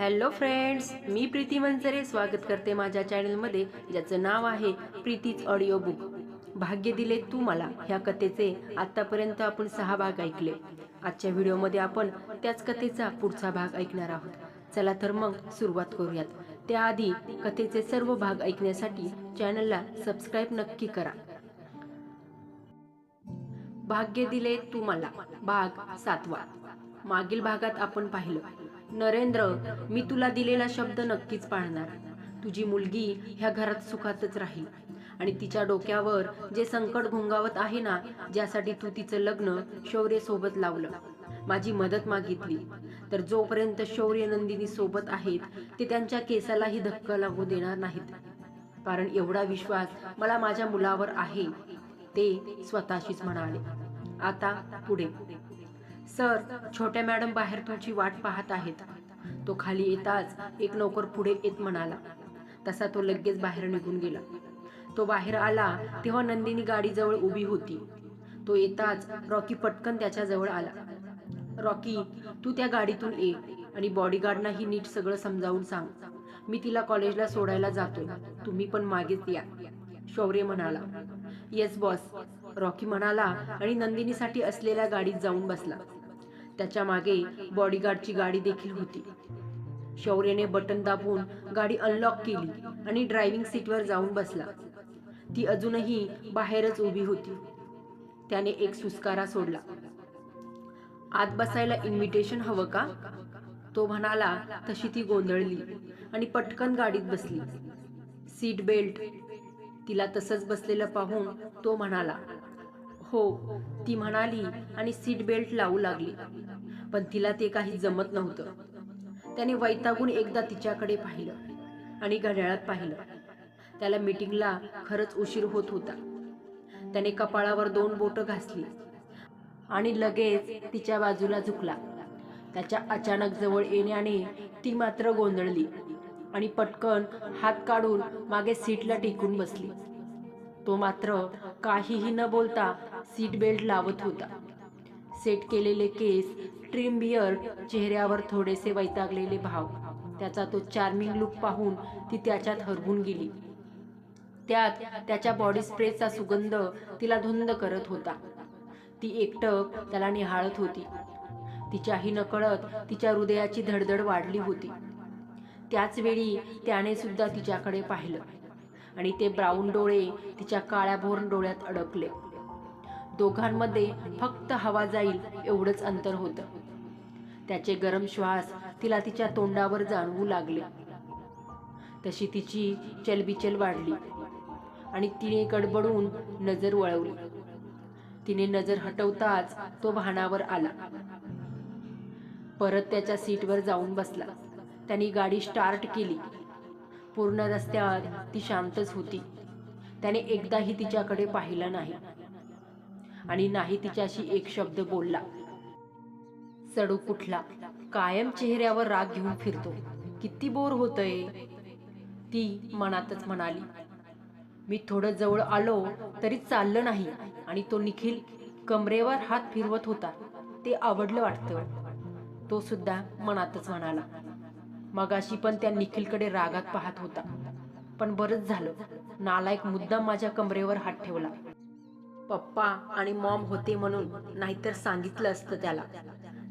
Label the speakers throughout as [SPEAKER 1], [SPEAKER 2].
[SPEAKER 1] Hello friends मी प्रीती मंजरे स्वागत करते माझ्या चॅनलमध्ये ज्याचं नाव आहे प्रीतीच ऑडिओ बुक भाग्य दिले तू मला ह्या कथेचे आतापर्यंत आपण सहा भाग ऐकले. आजच्या व्हिडिओमध्ये आपण त्याच कथेचा पुढचा भाग ऐकणार आहोत. चला तर मग सुरुवात करूयात. त्याआधी कथेचे सर्व भाग ऐकण्यासाठी चॅनलला सबस्क्राईब नक्की करा. भाग्य दिले तू मला भाग सातवा. मागील भागात आपण पाहिलं. नरेंद्र मी तुला दिलेला शब्द नक्कीच पाळणार. तुझी मुलगी ह्या घरात सुखातच राहील. आणि तिच्या डोक्यावर जे संकट घोंगावत आहे ना ज्यासाठी तू तिचं लग्न शौर्य सोबत लावलं. माझी मदत मागितली. तर जोपर्यंत शौर्य नंदिनी सोबत आहेत ते त्यांच्या केसालाही धक्का लागू देणार नाहीत. कारण एवढा विश्वास मला माझ्या मुलावर आहे ते स्वतःशीच म्हणाले. आता पुढे. सर छोट्या मॅडम बाहेर तुमची वाट पाहत आहेत. तो खाली येताच एक नोकर पुढे येत म्हणाला. तसा तो लगेच बाहेर निघून गेला. तो बाहेर आला तेव्हा नंदिनी गाडीजवळ उभी होती. तो येताच रॉकी पटकन त्याच्याजवळ आला. रॉकी तू त्या गाडीतून ये आणि बॉडीगार्डना ही नीट सगळं समजावून सांग. मी तिला कॉलेजला सोडायला जातो. तुम्ही पण मागेच या. शौर्य म्हणाला. येस बॉस रॉकी म्हणाला आणि नंदिनीसाठी असलेल्या गाडीत जाऊन बसला. त्याच्यामागे बॉडीगार्डची गाडी देखील होती. शौर्यने बटन दाबून गाडी अनलॉक केली आणि ड्रायव्हिंग सीटवर जाऊन बसला. ती अजूनही बाहेरच उभी होती. त्याने एक सुस्कारा सोडला. आत बसायला इन्व्हिटेशन हवं का? तो म्हणाला तशी ती गोंधळली आणि पटकन गाडीत बसली. सीट बेल्ट तिला तसंच बसलेलं पाहून तो म्हणाला हो ती म्हणाली आणि सीट बेल्ट लावू लागली. पण तिला ते काही जमत नव्हतं. त्याने वैतागून एकदा तिच्याकडे पाहिलं आणि घड्याळात पाहिलं. त्याला मीटिंगला खरंच उशीर होत होता. त्याने कपाळावर दोन बोटं घासली आणि लगेच तिच्या बाजूला झुकला. त्याच्या अचानक जवळ येण्याने ती मात्र गोंधळली आणि पटकन हात काढून मागे सीटला टेकून बसली. तो मात्र काहीही न बोलता सीट बेल्ट लावत होता. सेट केलेले केस ट्रिम बियर चेहऱ्यावर थोडेसे वैतागलेले भाव. त्याचा तो चार्मिंग लुक पाहून ती त्याच्यात हरवून गेली. त्यात त्याच्या बॉडी स्प्रेचा सुगंध तिला धुंद करत होता. ती एकटक त्याला निहाळत होती. तिच्याही नकळत तिच्या हृदयाची धडधड वाढली होती. त्याच वेळी त्याने सुद्धा तिच्याकडे पाहिलं. आणि ते ब्राऊन डोळे तिच्या काळ्या भोर डोळ्यात अडकले. दोघांमध्ये फक्त हवा जाईल एवढंच अंतर होतं. त्याचे गरम श्वास तिला तिच्या तोंडावर जाणवू लागले. तशी तिची चलबिचल वाढली आणि तिने गडबडून नजर वळवली. तिने नजर हटवताच तो वाहनावर आला. परत त्याच्या सीटवर जाऊन बसला. त्यांनी गाडी स्टार्ट केली. पूर्ण रस्त्यात ती शांतच होती. त्याने एकदाही तिच्याकडे पाहिलं नाही. आणि नाही तिच्याशी एक शब्द बोलला. सडू कुठला? कायम चेहऱ्यावर राग घेऊन फिरतो. किती बोर होतय? ती मनातच म्हणाली. मी थोडं जवळ आलो तरी चाललं नाही आणि तो निखिल कमरेवर हात फिरवत होता. ते आवडलं वाटतं. तो सुद्धा मनातच म्हणाला. मगाशी पण त्या निखिलकडे रागात पाहत होता. पण बरंच झालं. नालायक मुद्दाम माझ्या कमरेवर हात ठेवला. पप्पा आणि मॉम होते म्हणून नाहीतर सांगितलं असतं त्याला.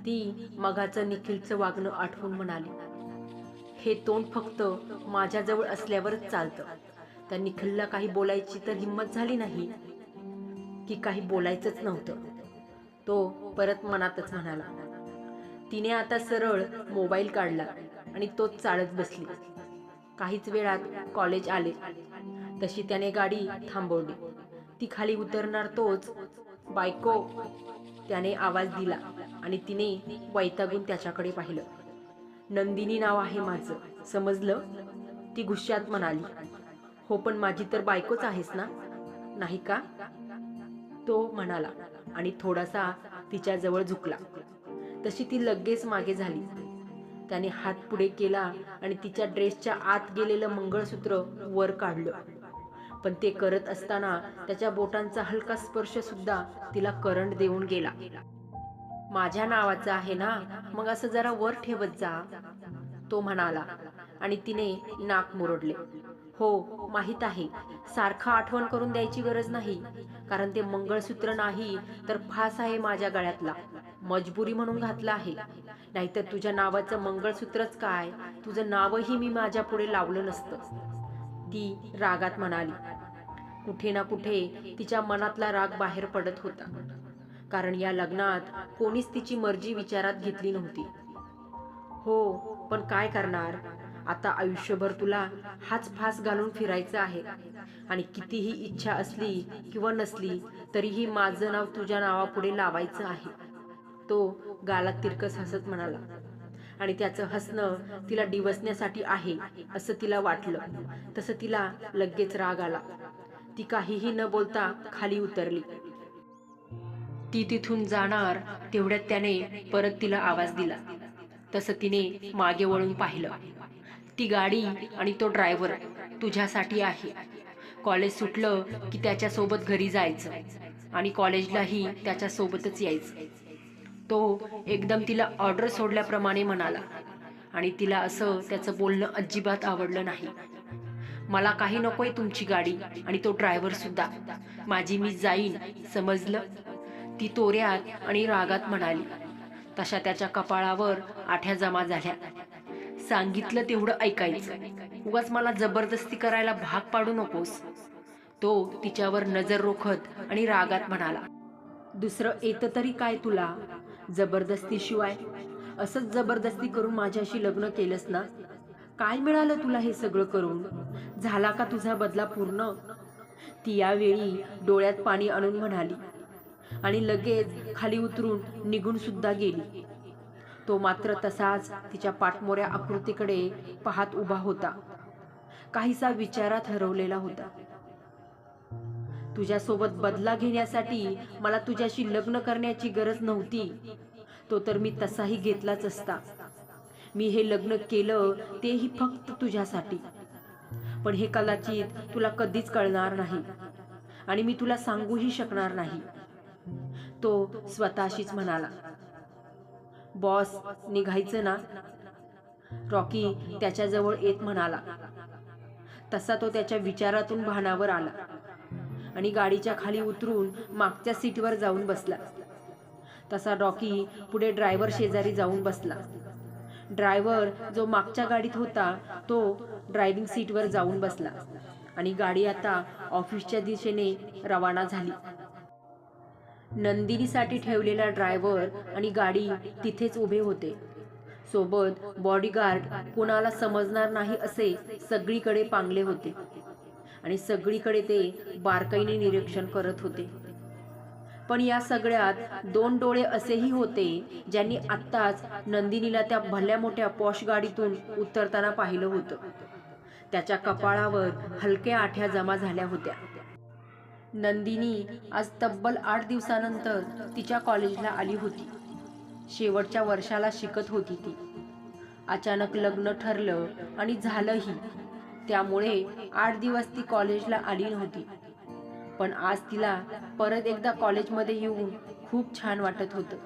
[SPEAKER 1] ती मगाचं निखिलचं वागणं आठवून म्हणाली. हे तोंड फक्त माझ्याजवळ असल्यावरच चालतं. त्या निखिलला काही बोलायची तर हिंमत झाली नाही. की काही बोलायचंच नव्हतं. तो परत मनातच म्हणाला. तिने आता सरळ मोबाईल काढला. आणि तोच चालत बसली. काहीच वेळात कॉलेज आले. तशी त्याने गाडी थांबवली. ती खाली उतरणार तोच. बायको त्याने आवाज दिला आणि तिने वैतागून त्याच्याकडे पाहिलं. नंदिनी नाव आहे माझं. समजलं? ती गुस्स्यात म्हणाली. हो पण माझी तर बायकोच आहेस ना? नाही का? तो म्हणाला आणि थोडासा तिच्या जवळ झुकला. तशी ती लगेच मागे झाली. त्याने हात पुढे केला आणि तिच्या ड्रेसच्या आत गेलेलं मंगळसूत्र वर काढलं. पण ते करत असताना त्याच्या बोटांचा हलका स्पर्श सुद्धा तिला करंट देऊन गेला. माझ्या नावाचा आहे ना? मग असं जरा वर ठेवत जा तो म्हणाला आणि तिने नाक मुरडले. हो माहीत आहे. सारखं आठवण करून द्यायची गरज नाही. कारण ते मंगळसूत्र नाही तर फास आहे माझ्या गळ्यातला. मजबुरी म्हणून घातलं आहे. नाहीतर तुझ्या नावाचं मंगळसूत्रच काय? तुझं नावही मी माझ्या पुढे लावलं नसतं. ती रागात म्हणाली. कुठे ना कुठे तिच्या मनातला राग बाहेर पडत होता. कारण या लग्नात कोणीच तिची मर्जी विचारात घेतली नव्हती. हो पण काय करणार? आता आयुष्यभर तुला हाच फास घालून फिरायचं आहे. आणि कितीही इच्छा असली किंवा नसली तरीही माझं नाव तुझ्या नावापुढे लावायचं आहे. तो गालात तिरकस हसत म्हणाला. आणि त्याचं हसणं तिला डिवसण्यासाठी आहे असं तिला वाटलं. तसं तिला लगेच राग आला. ती काहीही न बोलता खाली उतरली. ती तिथून जाणार तेवढ्यात त्याने परत तिला आवाज दिला. तसं तिने मागे वळून पाहिलं. ती गाडी आणि तो ड्रायव्हर तुझ्यासाठी आहे. कॉलेज सुटलं की त्याच्यासोबत घरी जायचं आणि कॉलेजलाही त्याच्यासोबतच यायचं. तो एकदम तिला ऑर्डर सोडल्याप्रमाणे म्हणाला. आणि तिला असं त्याचं बोलणं अजिबात आवडलं नाही. मला काही नकोय तुमची गाडी आणि तो ड्रायव्हर सुद्धा. माझी मी जाईन समजलं? ती तोऱ्यात आणि रागात म्हणाली. तशा त्याच्या कपाळावर आठ्या जमा झाल्या. सांगितलं तेवढं ऐकायचं. उगाच मला जबरदस्ती करायला भाग पाडू नकोस. तो तिच्यावर नजर रोखत आणि रागात म्हणाला. दुसरं येतं तरी काय तुला? जबरदस्तीशिवाय. असंच जबरदस्ती करून माझ्याशी लग्न केलंस ना? काय मिळालं तुला हे सगळं करून? झाला का तुझा बदला पूर्ण? ती यावेळी डोळ्यात पाणी आणून म्हणाली आणि लगेच खाली उतरून निघून सुद्धा गेली. तो मात्र तसाच तिच्या पाठमोऱ्या आकृतीकडे पाहत उभा होता. काहीसा विचारात हरवलेला होता. तुझ्यासोबत बदला घेण्यासाठी मला तुझ्याशी लग्न करण्याची गरज नव्हती. तो तर मी तसाही घेतलाच असता. मी हे लग्न केलं तेही फक्त तुझ्यासाठी. पण हे कदाचित तुला कधीच कळणार नाही. आणि मी तुला सांगूही शकणार नाही. तो स्वतःशीच म्हणाला. बॉस निघायचं ना? रॉकी त्याच्याजवळ येत म्हणाला. तसा तो त्याच्या विचारातून भानावर आला. आणि गाडीच्या खाली उतरून मागच्या सीटवर जाऊन बसला. तसा रॉकी पुढे ड्रायव्हर शेजारी जाऊन बसला. ड्रायव्हर जो मागच्या गाडीत होता तो ड्रायव्हिंग सीटवर जाऊन बसला आणि गाडी आता ऑफिसच्या दिशेने रवाना झाली. नंदिनीसाठी ठेवलेला ड्रायव्हर आणि गाडी तिथेच उभे होते. सोबत बॉडीगार्ड कोणाला समजणार नाही असे सगळीकडे पांगले होते. आणि सगळीकडे ते बारकाईने निरीक्षण करत होते. पण या सगळ्यात दोन डोळे असेही होते ज्यांनी आत्ताच नंदिनीला त्या भल्या मोठ्या पॉश गाडीतून उतरताना पाहिलं होतं. त्याच्या कपाळावर हलक्या आठ्या जमा झाल्या होत्या. नंदिनी आज तब्बल आठ दिवसानंतर तिच्या कॉलेजला आली होती. शेवटच्या वर्षाला शिकत होती ती. अचानक लग्न ठरलं आणि झालंही. त्यामुळे आठ दिवस ती कॉलेजला आली नव्हती पण आज तिला परत एकदा कॉलेजमध्ये येऊन खूप छान वाटत होतं.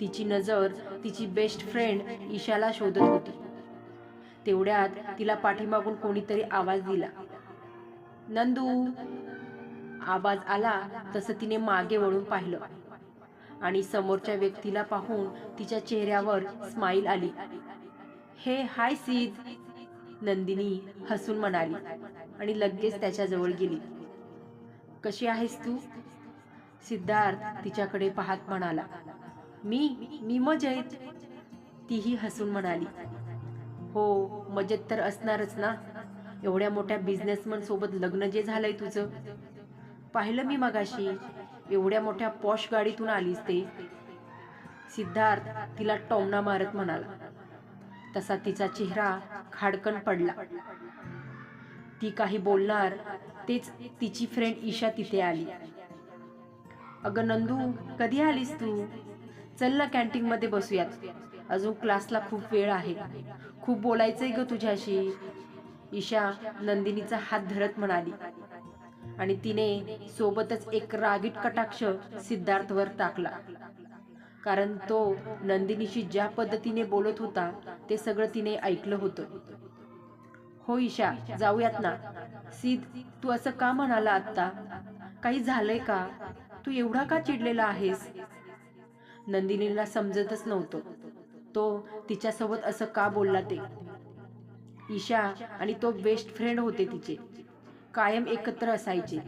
[SPEAKER 1] तिची नजर तिची बेस्ट फ्रेंड ईशाला शोधत होती. तेवढ्यात तिला पाठीमागून कोणीतरी आवाज दिला. नंदू आवाज आला तसं तिने मागे वळून पाहिलं. आणि समोरच्या व्यक्तीला पाहून तिच्या चेहऱ्यावर स्माईल आली. हे हाय सीज. नंदिनी हसून म्हणाली आणि लगेच त्याच्याजवळ गेली. कशी आहेस तू? सिद्धार्थ तिच्याकडे पाहत म्हणाला. मी मी मजेत. तीही हसून म्हणाली. हो मजेत तर असणारच ना? एवढ्या मोठ्या बिझनेसमन सोबत लग्न जे झालंय तुझं? पाहिलं मी मगाशी. एवढ्या मोठ्या पॉश गाडीतून आलीस ते. सिद्धार्थ तिला टोमणा मारत म्हणाला. तसा तिचा चेहरा खाडकन पडला. ती काही बोलणार तेच तिची फ्रेंड ईशा तिथे आली. अगं नंदू कधी आलीस तू? चल ना कॅन्टीन मध्ये बसूयात. अजून क्लासला खूप वेळ आहे. खूप बोलायचंय ग तुझ्याशी. ईशा नंदिनीचा हात धरत म्हणाली. आणि तिने सोबतच एक रागीट कटाक्ष सिद्धार्थवर टाकला.
[SPEAKER 2] कारण तो नंदिनीशी ज्या पद्धतीने बोलत होता ते सगळं तिने ऐकलं होतं. हो ईशा जाऊयात ना. सिद्ध तू असं का म्हणाला आत्ता? काही झालंय का? तू एवढा का चिडलेला आहेस? नंदिनीला समजतच नव्हतं. तो तिच्यासोबत असं का बोलला ते? ईशा आणि तो बेस्ट फ्रेंड होते तिचे. कायम एकत्र असायचे.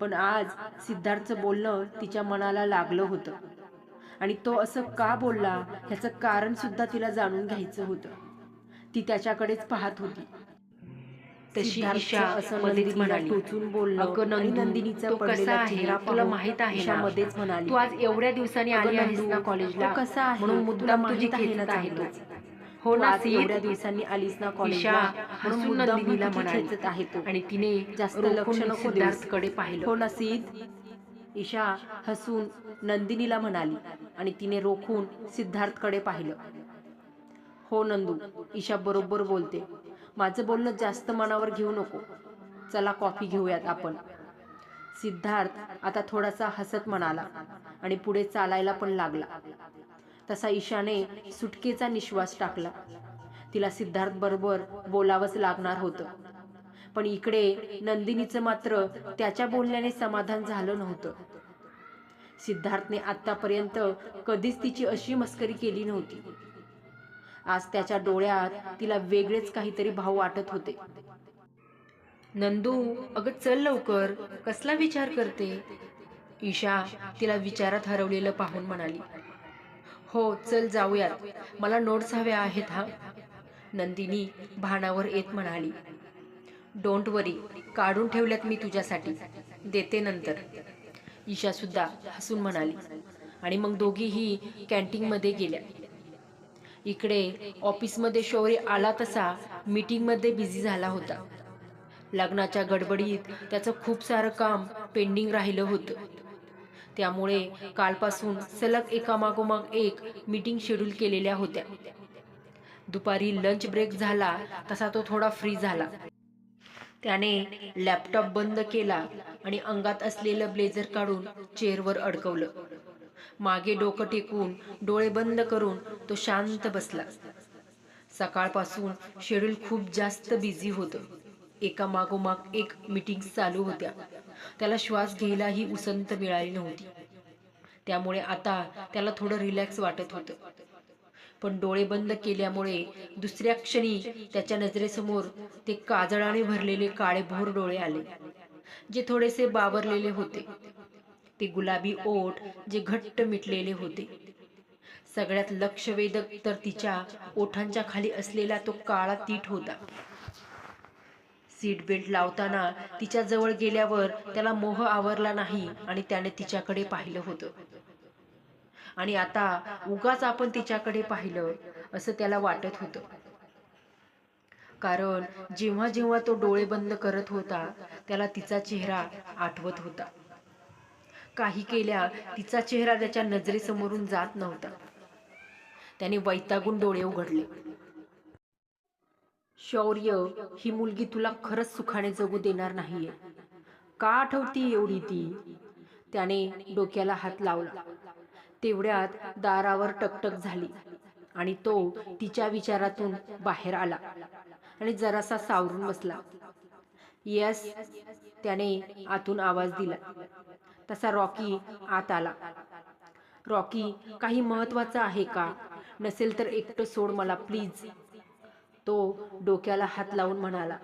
[SPEAKER 2] पण आज सिद्धार्थचं बोलणं तिच्या मनाला लागलं होतं. आणि तो असं का बोलला ह्याचं कारण सुद्धा तिला जाणून घ्यायचं होतं ती त्याच्याकडेच पाहत होती
[SPEAKER 1] तशी ईशा
[SPEAKER 2] असं
[SPEAKER 1] मध्येच म्हणाली,
[SPEAKER 2] टोचून
[SPEAKER 1] "अगं
[SPEAKER 2] आणि
[SPEAKER 1] नंदू,
[SPEAKER 2] नंदिनीचा
[SPEAKER 1] तो कसा आहे?
[SPEAKER 2] चेहरा
[SPEAKER 1] तुला
[SPEAKER 2] पाहून
[SPEAKER 1] माहीत आहे
[SPEAKER 2] ईशा
[SPEAKER 1] ना?
[SPEAKER 2] मध्येच म्हणाली
[SPEAKER 1] तू आज एवढ्या दिवसांनी आली आहेस ना कॉलेजला
[SPEAKER 2] कसा आहे?
[SPEAKER 1] म्हणून मुद्दाम तुझी
[SPEAKER 2] माहीत आहे
[SPEAKER 1] तो. हो ना सीत?
[SPEAKER 2] एवढ्या दिवसांनी आलीस ना कॉलेजला म्हणून
[SPEAKER 1] हसून
[SPEAKER 2] मुद्दाम
[SPEAKER 1] नंदिनीला
[SPEAKER 2] तुझी
[SPEAKER 1] म्हणाली.
[SPEAKER 2] खेचत आहे तो
[SPEAKER 1] आणि तिने
[SPEAKER 2] जास्त लक्ष नको देऊस.
[SPEAKER 1] सिद्धार्थकडे पाहिलं
[SPEAKER 2] हो ना सीद ईशा हसून नंदिनीला म्हणाली आणि तिने रोखून सिद्धार्थकडे पाहिलं. हो नंदू ईशा बरोबर बोलते. माझं बोलणं जास्त मनावर घेऊ नको. चला कॉफी घेऊयात आपण. सिद्धार्थ आता थोडासा हसत म्हणाला आणि पुढे चालायला पण लागला. तसा ईशाने सुटकेचा निश्वास टाकला. तिला सिद्धार्थ बरोबर बोलावंच लागणार होतं. पण इकडे नंदिनीचं मात्र त्याच्या बोलण्याने समाधान झालं नव्हतं. सिद्धार्थने आतापर्यंत कधीच तिची अशी मस्करी केली नव्हती. आज त्याच्या डोळ्यात तिला वेगळेच काहीतरी भाव वाटत होते.
[SPEAKER 1] नंदू अगं चल लवकर. कसला विचार करते? ईशा तिला विचारात हरवलेलं पाहून म्हणाली. हो चल जाऊयात. मला नोट्स हव्या आहेत हा. नंदिनी भानावर येत म्हणाली. डोंट वरी काढून ठेवल्यात मी तुझ्यासाठी. देते नंतर. ईशा सुद्धा हसून म्हणाली. आणि मग दोघीही कॅन्टीनमध्ये गेल्या. इकडे ऑफिसमध्ये शौर्य आला तसा मीटिंगमध्ये बिझी झाला होता. लग्नाच्या गडबडीत त्याचं खूप सारं काम पेंडिंग राहिलं होतं. त्यामुळे कालपासून सलग एकामागोमाग एक मीटिंग शेड्यूल केलेल्या होत्या. दुपारी लंच ब्रेक झाला तसा तो थोडा फ्री झाला. त्याने लॅपटॉप बंद केला आणि अंगात असलेलं ब्लेझर काढून चेअरवर अडकवलं. मागे डोकं टेकून डोळे बंद करून तो शांत बसला. सकाळपासून शेड्यूल खूप जास्त बिझी होतं. एका मागोमाग एक मीटिंग चालू होत्या. त्याला श्वास घ्यायलाही उसंत मिळाली नव्हती. त्यामुळे आता त्याला थोडं रिलॅक्स वाटत होतं. पण डोळे बंद केल्यामुळे दुसऱ्या क्षणी त्याच्या नजरेसमोर ते काजळाने भरलेले काळे भोर डोळे आले जे थोडेसे बावरलेले होते. ते गुलाबी ओठ जे घट्ट मिटलेले होते. सगळ्यात लक्षवेधक तर तिच्या ओठांच्या खाली असलेला तो काळा तीट होता. सीट बेल्ट लावताना तिच्या जवळ गेल्यावर त्याला मोह आवरला नाही आणि त्याने तिच्याकडे पाहिलं होतं. आणि आता उगाच आपण तिच्याकडे पाहिलं असं त्याला वाटत होतं. कारण जेव्हा जेव्हा तो डोळे बंद करत होता त्याला तिचा चेहरा आठवत होता. काही केल्या तिचा चेहरा त्याच्या नजरेसमोरून जात नव्हता. त्याने वैतागून डोळे उघडले. शौर्य ही मुलगी तुला खरंच सुखाने जगू देणार नाहीये. का आठवती एवढी ती? त्याने डोक्याला हात लावला. तेवढ्यात दारावर टकटक झाली आणि तो तिच्या विचारातून बाहेर आला आणि जरासा सावरून बसला. येस त्याने आतून आवाज दिला. तसा रॉकी आत आला. रॉकी काही महत्वाचं आहे का? नसेल तर एकटं सोड मला प्लीज तो डोक्याला हात लावून म्हणाला.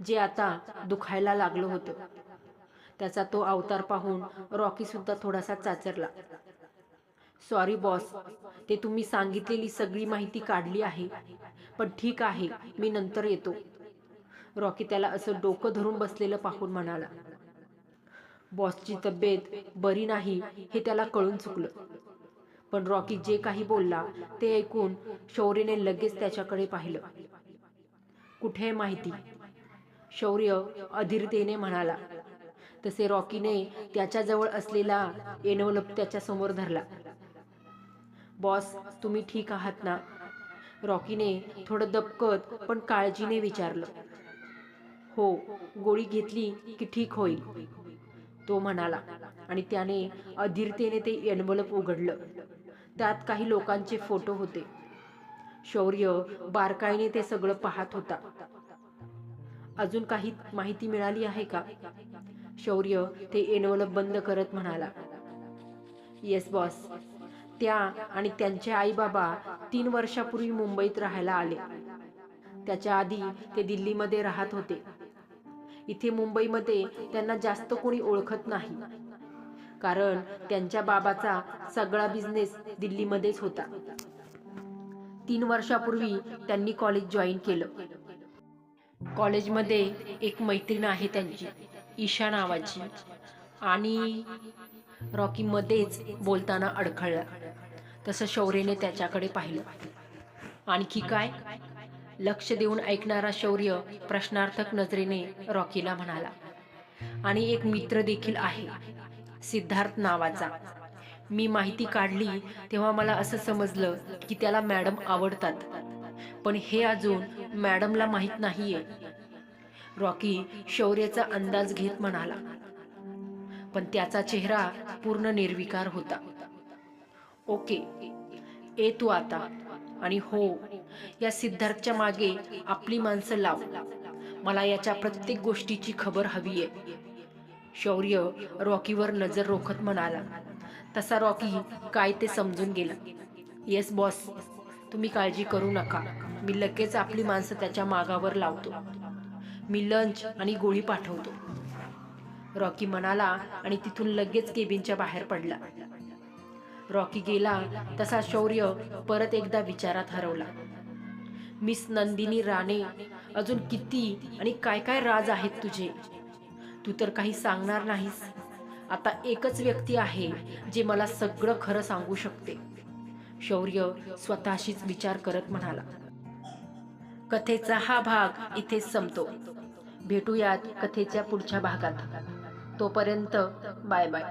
[SPEAKER 1] जे आता दुखायला लागलं होतं. त्याचा तो अवतार पाहून रॉकी सुद्धा थोडासा चाचरला. सॉरी बॉस ते तुम्ही सांगितलेली सगळी माहिती काढली आहे. पण ठीक आहे मी नंतर येतो. रॉकी त्याला असं डोकं धरून बसलेलं पाहून म्हणाला. बॉसची तब्येत बरी नाही हे त्याला कळून चुकलं. पण रॉकी जे काही बोलला ते ऐकून शौर्यने लगेच त्याच्याकडे पाहिलं. कुठे माहिती? शौर्य अधीरतेने म्हणाला. तसे रॉकीने त्याच्याजवळ असलेला एनवलप त्याच्यासमोर धरला. बॉस तुम्ही ठीक आहात ना? रॉकीने थोडं दबकत पण काळजीने विचारलं. हो गोळी घेतली की ठीक होईल तो म्हणाला. आणि त्याने अधीरतेने ते एनवलप उघडलं. त्यात काही लोकांचे फोटो होते. शौर्य बारकाईने ते सगळं पाहत होता. अजून काही माहिती मिळाली आहे का? शौर्य ते एनवलप बंद करत म्हणाला. Yes boss. त्या आणि त्यांचे आई बाबा तीन वर्षापूर्वी मुंबईत राहायला आले. त्याच्या आधी ते दिल्लीमध्ये राहत होते. इथे मुंबईमध्ये त्यांना जास्त कोणी ओळखत नाही. कारण त्यांच्या बाबाचा सगळा बिझनेस दिल्लीमध्येच होता. तीन वर्षापूर्वी त्यांनी कॉलेज जॉईन केलं. कॉलेजमध्ये एक मैत्रीण आहे त्यांची ईशा नावाची. आणि रॉकीमध्येच बोलताना अडखळला. तसं शौर्यने त्याच्याकडे पाहिलं. आणखी काय? लक्ष देऊन ऐकणारा शौर्य प्रश्नार्थक नजरेने रॉकीला म्हणाला. आणि एक मित्र देखील आहे सिद्धार्थ नावाचा. मी माहिती काढली तेव्हा मला असं समजलं की त्याला मॅडम आवडतात. पण हे अजून मॅडमला माहीत नाहीये. रॉकी शौर्याचा अंदाज घेत म्हणाला. पण त्याचा चेहरा पूर्ण निर्विकार होता. ओके ए तू आता आणि हो या सिद्धार्थच्या मागे आपली माणसं लाव. मला याच्या प्रत्येक गोष्टीची खबर हवी आहे. शौर्य रॉकीवर नजर रोखत म्हणाला. तसा रॉकी काय ते समजून गेला. येस बॉस तुम्ही काळजी करू नका. मी लगेच आपली माणसं त्याच्या मागावर लावतो. मी लंच आणि गोळी पाठवतो. रॉकी म्हणाला आणि तिथून लगेच केबिनच्या बाहेर पडला. रॉकी गेला तसा शौर्य परत एकदा विचारात हरवला. मिस नंदिनी राणे अजून किती आणि काय काय राज आहेत तुझे? तू तर काही सांगणार नाहीस. आता एकच व्यक्ती आहे जे मला सगळं खरं सांगू शकते. शौर्य स्वतःशीच विचार करत म्हणाला. कथेचा हा भाग इथेच संपतो. भेटूयात कथेच्या पुढच्या भागात. तोपर्यंत बाय बाय.